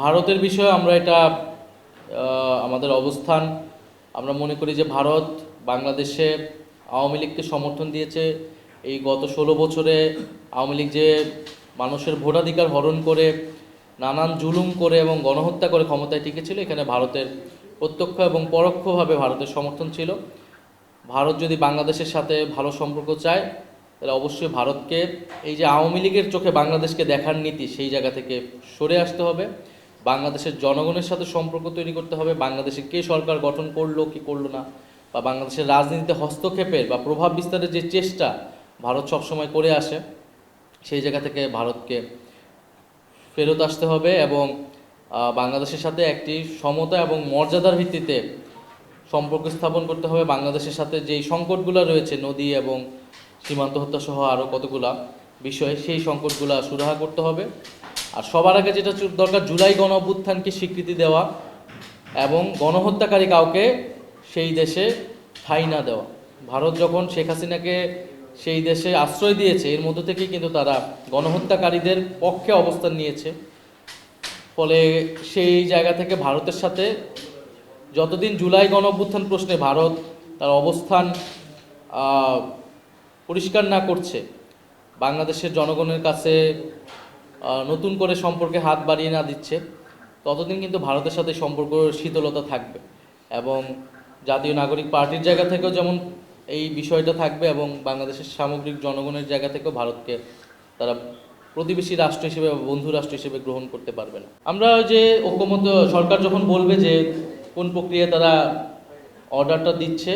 ভারতের বিষয়ে আমরা এটা আমাদের অবস্থান, আমরা মনে করি যে ভারত বাংলাদেশে আওয়ামী লীগকে সমর্থন দিয়েছে। এই গত ষোলো বছরে আওয়ামী লীগ যে মানুষের ভোটাধিকার হরণ করে, নানান জুলুম করে এবং গণহত্যা করে ক্ষমতায় টিকেছিল, এখানে ভারতের প্রত্যক্ষ এবং পরোক্ষভাবে ভারতের সমর্থন ছিল। ভারত যদি বাংলাদেশের সাথে ভালো সম্পর্ক চায়, তাহলে অবশ্যই ভারতকে, এই যে আওয়ামী লীগের চোখে বাংলাদেশকে দেখার নীতি, সেই জায়গা থেকে সরে আসতে হবে। বাংলাদেশের জনগণের সাথে সম্পর্ক তৈরি করতে হবে। বাংলাদেশে কে সরকার গঠন করল, কি করল না? বা বাংলাদেশের রাজনীতিতে হস্তক্ষেপের বা প্রভাব বিস্তারের যে চেষ্টা ভারত সবসময় করে আসে, সেই জায়গা থেকে ভারতকে ফেরত আসতে হবে এবং বাংলাদেশের সাথে একটি সমতা এবং মর্যাদার ভিত্তিতে সম্পর্ক স্থাপন করতে হবে। বাংলাদেশের সাথে যেই সংকটগুলো রয়েছে, নদী এবং সীমান্ত হত্যা সহ আরও কতগুলা বিষয়ে সেই সংকটগুলো সুরাহা করতে হবে। আর সবার আগে যেটা দরকার, জুলাই গণ অভ্যুত্থানকে স্বীকৃতি দেওয়া এবং গণহত্যাকারী কাউকে সেই দেশে ঠাঁই না দেওয়া। ভারত যখন শেখ হাসিনাকে সেই দেশে আশ্রয় দিয়েছে, এর মধ্য থেকেই কিন্তু তারা গণহত্যাকারীদের পক্ষে অবস্থান নিয়েছে। ফলে সেই জায়গা থেকে ভারতের সাথে যতদিন জুলাই গণ অভ্যুত্থান প্রশ্নে ভারত তার অবস্থান পরিষ্কার না করছে, বাংলাদেশের জনগণের কাছে নতুন করে সম্পর্কে হাত বাড়িয়ে না দিচ্ছে। ততদিন কিন্তু ভারতের সাথে সম্পর্ক শীতলতা থাকবে এবং জাতীয় নাগরিক পার্টির জায়গা থেকেও যেমন এই বিষয়টা থাকবে এবং বাংলাদেশের সামগ্রিক জনগণের জায়গা থেকেও ভারতকে তারা প্রতিবেশী রাষ্ট্র হিসেবে বা বন্ধু রাষ্ট্র হিসেবে গ্রহণ করতে পারবে না। আমরা যে ঐক্যমত সরকার যখন বলবে যে কোন প্রক্রিয়ায় তারা অর্ডারটা দিচ্ছে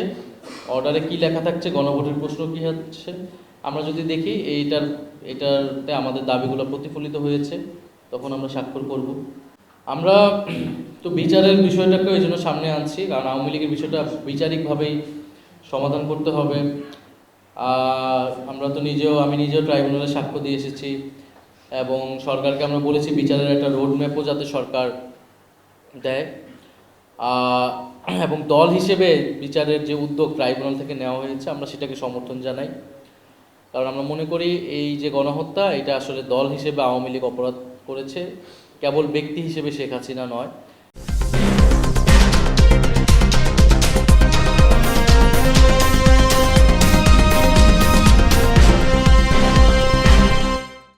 অর্ডারে কি লেখা থাকছে, গণভোটের প্রশ্ন কী হচ্ছে আমরা যদি দেখি, এইটার এটাতে আমাদের দাবিগুলো প্রতিফলিত হয়েছে, তখন আমরা স্বাক্ষর করব। আমরা তো বিচারের বিষয়টাকে ওই জন্য সামনে আনছি, কারণ আওয়ামী লীগের বিষয়টা বিচারিকভাবেই সমাধান করতে হবে। আমরা তো নিজেও, আমি নিজেও ট্রাইব্যুনালে সাক্ষ্য দিয়ে এসেছি, এবং সরকারকে আমরা বলেছি বিচারের একটা রোড ম্যাপও যাতে সরকার দেয়। এবং দল হিসেবে বিচারের যে উদ্যোগ ট্রাইব্যুনাল থেকে নেওয়া হয়েছে, আমরা সেটাকে সমর্থন জানাই। কারণ আমরা মনে করি এই যে গণহত্যা, এটা আসলে দল হিসেবে আওয়ামী লীগ অপরাধ করেছে। কেবল ব্যক্তি হিসেবে শেখ হাসিনা নয়।